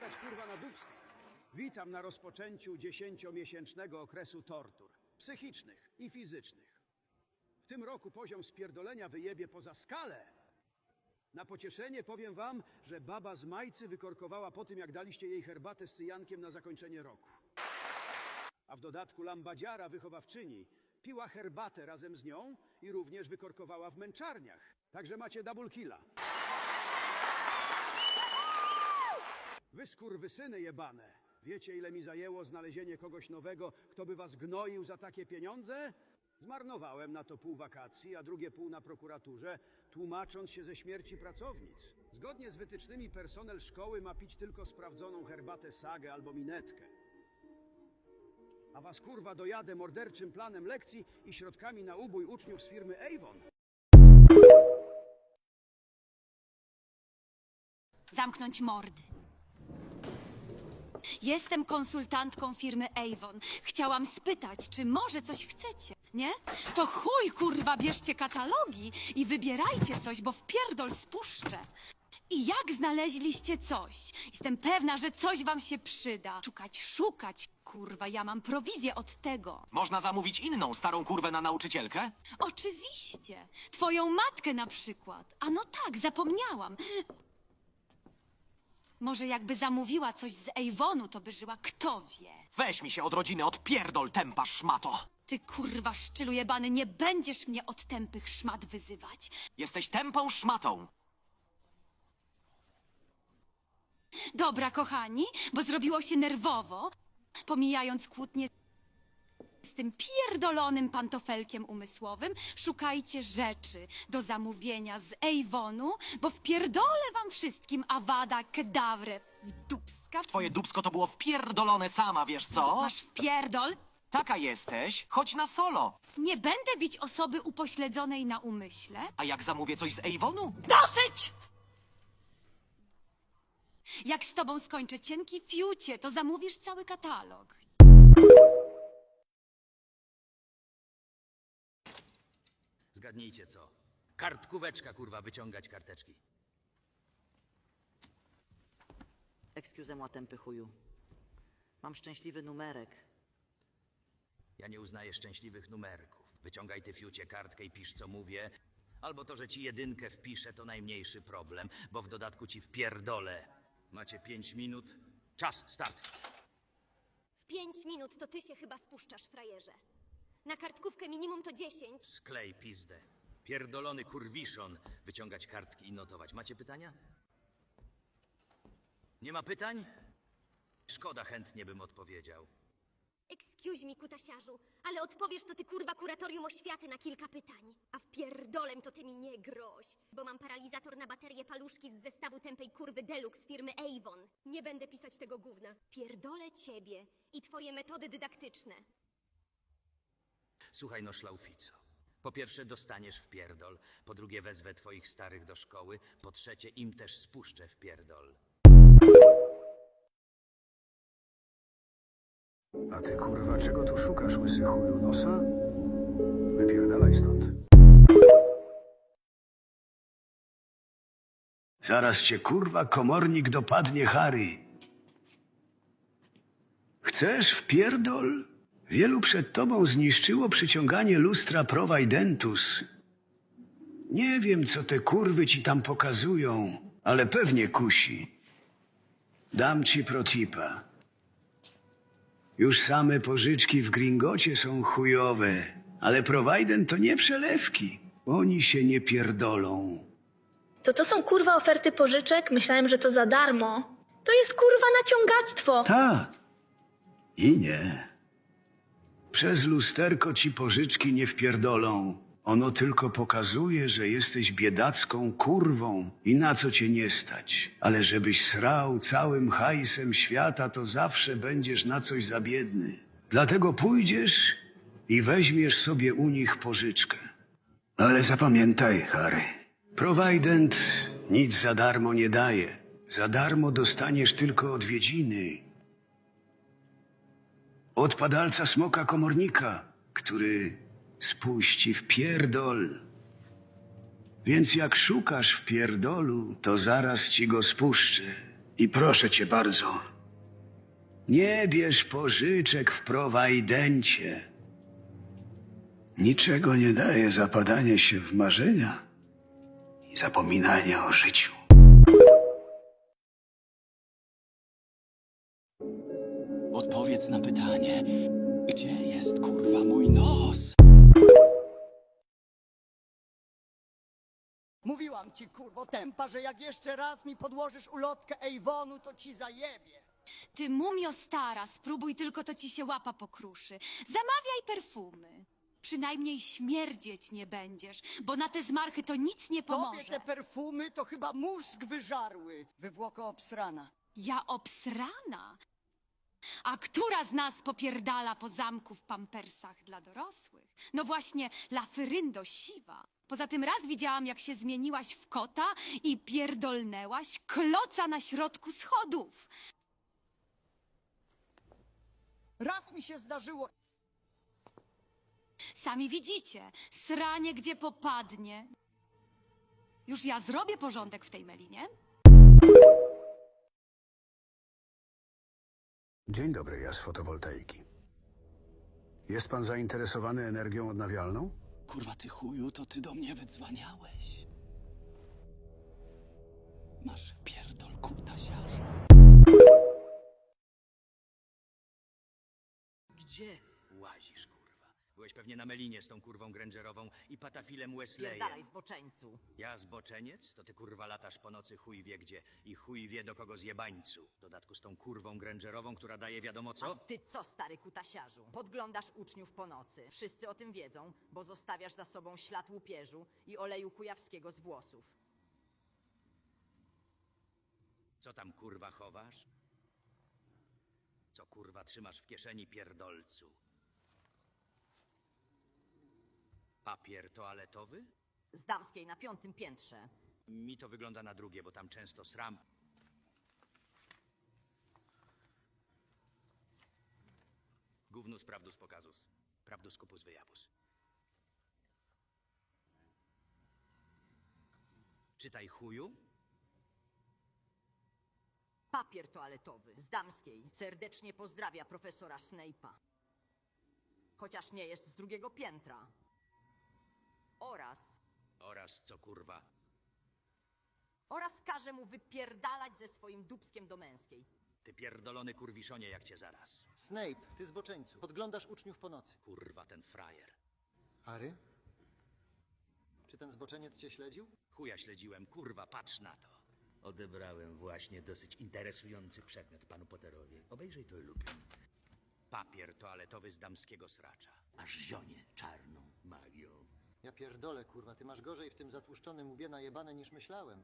gadać kurwa na dubstwie. Witam na rozpoczęciu dziesięciomiesięcznego okresu tortur. Psychicznych i fizycznych. W tym roku poziom spierdolenia wyjebie poza skalę. Na pocieszenie powiem wam, że baba z Majcy wykorkowała po tym, jak daliście jej herbatę z cyjankiem na zakończenie roku. A w dodatku lambadziara wychowawczyni piła herbatę razem z nią i również wykorkowała w męczarniach. Także macie double killa. Wy skurwysyny jebane. Wiecie, ile mi zajęło znalezienie kogoś nowego, kto by was gnoił za takie pieniądze? Zmarnowałem na to pół wakacji, a drugie pół na prokuraturze, tłumacząc się ze śmierci pracownic. Zgodnie z wytycznymi personel szkoły ma pić tylko sprawdzoną herbatę sagę albo minetkę. A was kurwa dojadę morderczym planem lekcji i środkami na ubój uczniów z firmy Avon. Zamknąć mordy. Jestem konsultantką firmy Avon. Chciałam spytać, czy może coś chcecie, nie? To chuj, kurwa, bierzcie katalogi i wybierajcie coś, bo w pierdol spuszczę. I jak znaleźliście coś? Jestem pewna, że coś wam się przyda. Szukać, szukać, kurwa, ja mam prowizję od tego. Można zamówić inną starą kurwę na nauczycielkę? Oczywiście. Twoją matkę na przykład. A no tak, zapomniałam. Może jakby zamówiła coś z Avonu, to by żyła kto wie. Weź mi się od rodziny, odpierdol tempa szmato. Ty kurwa szczylu jebany, nie będziesz mnie od tępych szmat wyzywać. Jesteś tępą szmatą. Dobra, kochani, bo zrobiło się nerwowo, pomijając kłótnie tym pierdolonym pantofelkiem umysłowym, szukajcie rzeczy do zamówienia z Avonu, bo wpierdolę wam wszystkim awada kedawrę w dubska. Twoje dubsko to było wpierdolone sama, wiesz co? Masz wpierdol? Taka jesteś, chodź na solo. Nie będę bić osoby upośledzonej na umyśle. A jak zamówię coś z Avonu? Dosyć! Jak z tobą skończę cienki fiucie, to zamówisz cały katalog. Zgadnijcie co? Kartkóweczka, kurwa, wyciągać karteczki. Excuse-moi, tępy chuju. Mam szczęśliwy numerek. Ja nie uznaję szczęśliwych numerków. Wyciągaj ty fiucie kartkę i pisz co mówię. Albo to, że ci jedynkę wpiszę, to najmniejszy problem, bo w dodatku ci wpierdolę. Macie pięć minut. Czas, start. W pięć minut to ty się chyba spuszczasz, frajerze. Na kartkówkę minimum to dziesięć. Sklej pizdę. Pierdolony kurwiszon. Wyciągać kartki i notować. Macie pytania? Nie ma pytań? Szkoda, chętnie bym odpowiedział. Excuse mi, kutasiarzu, ale odpowiesz to ty kurwa kuratorium oświaty na kilka pytań. A wpierdolem to ty mi nie groź, bo mam paralizator na baterię paluszki z zestawu tępej kurwy Deluxe firmy Avon. Nie będę pisać tego gówna. Pierdolę ciebie i twoje metody dydaktyczne. Słuchaj no, szlaufico. Po pierwsze dostaniesz w pierdol, po drugie wezwę twoich starych do szkoły, po trzecie im też spuszczę w pierdol. A ty kurwa, czego tu szukasz, łysy chuju nosa? Wypierdalaj stąd. Zaraz cię kurwa komornik dopadnie, Harry. Chcesz w pierdol? Wielu przed tobą zniszczyło przyciąganie lustra Providentus. Nie wiem, co te kurwy ci tam pokazują, ale pewnie kusi. Dam ci protipa. Już same pożyczki w Gringocie są chujowe, ale Provident to nie przelewki. Oni się nie pierdolą. To to są kurwa oferty pożyczek? Myślałem, że to za darmo. To jest kurwa naciągactwo. Tak. I nie. Przez lusterko ci pożyczki nie wpierdolą. Ono tylko pokazuje, że jesteś biedacką kurwą i na co cię nie stać. Ale żebyś srał całym hajsem świata, to zawsze będziesz na coś za biedny. Dlatego pójdziesz i weźmiesz sobie u nich pożyczkę. Ale zapamiętaj, Harry, Provident nic za darmo nie daje. Za darmo dostaniesz tylko odwiedziny. Od padalca smoka komornika, który spuści w pierdol. Więc jak szukasz w pierdolu, to zaraz ci go spuszczę. I proszę cię bardzo, nie bierz pożyczek w prowajdencie. Niczego nie daje zapadanie się w marzenia i zapominanie o życiu. Odpowiedz na pytanie, gdzie jest kurwa mój nos? Mówiłam ci, kurwo tempa, że jak jeszcze raz mi podłożysz ulotkę Ejwonu, to ci zajebie. Ty mumio stara, spróbuj tylko, to ci się łapa pokruszy. Zamawiaj perfumy. Przynajmniej śmierdzieć nie będziesz, bo na te zmarchy to nic nie Tobie pomoże. te perfumy to chyba mózg wyżarły. Wywłoko obsrana. Ja obsrana. A która z nas popierdala po zamku w pampersach dla dorosłych? No właśnie, Lafyryndo siwa. Poza tym raz widziałam, jak się zmieniłaś w kota i pierdolnęłaś kloca na środku schodów. Raz mi się zdarzyło. Sami widzicie, sranie gdzie popadnie. Już ja zrobię porządek w tej melinie. Dzień dobry, ja z fotowoltaiki. Jest pan zainteresowany energią odnawialną? Kurwa ty chuju, to ty do mnie wydzwaniałeś. Masz w pierdol kutasiarzu. Gdzie łazisz, kurwa? Byłeś pewnie na Melinie z tą kurwą Grangerową i patafilem Pierdalaj, Wesleyem. zboczeńcu. Ja zboczeniec? To ty kurwa latasz po nocy chuj wie gdzie i chuj wie do kogo zjebańcu. W dodatku z tą kurwą Grangerową, która daje wiadomo A co? ty co, stary kutasiarzu? Podglądasz uczniów po nocy. Wszyscy o tym wiedzą, bo zostawiasz za sobą ślad łupieżu i oleju kujawskiego z włosów. Co tam kurwa chowasz? Co kurwa trzymasz w kieszeni pierdolcu? Papier toaletowy? Z damskiej na piątym piętrze. Mi to wygląda na drugie, bo tam często sram. Gównus prawdus pokazus. Prawdus kupus wyjawus. Czytaj chuju. Papier toaletowy z damskiej serdecznie pozdrawia profesora Snape'a. Chociaż nie jest z drugiego piętra. Oraz, Oraz co kurwa. oraz każe mu wypierdalać ze swoim dubskiem do męskiej. Ty pierdolony kurwiszonie jak cię zaraz. Snape, ty zboczeńcu. Podglądasz uczniów po nocy. Kurwa ten frajer. Harry? Czy ten zboczeniec cię śledził? Chuja śledziłem, kurwa, patrz na to. Odebrałem właśnie dosyć interesujący przedmiot panu Potterowi. Obejrzyj to, Lupin. Papier toaletowy z damskiego sracza. Aż zionie czarną magią. Ja pierdolę, kurwa, ty masz gorzej w tym zatłuszczonym łbie najebane niż myślałem.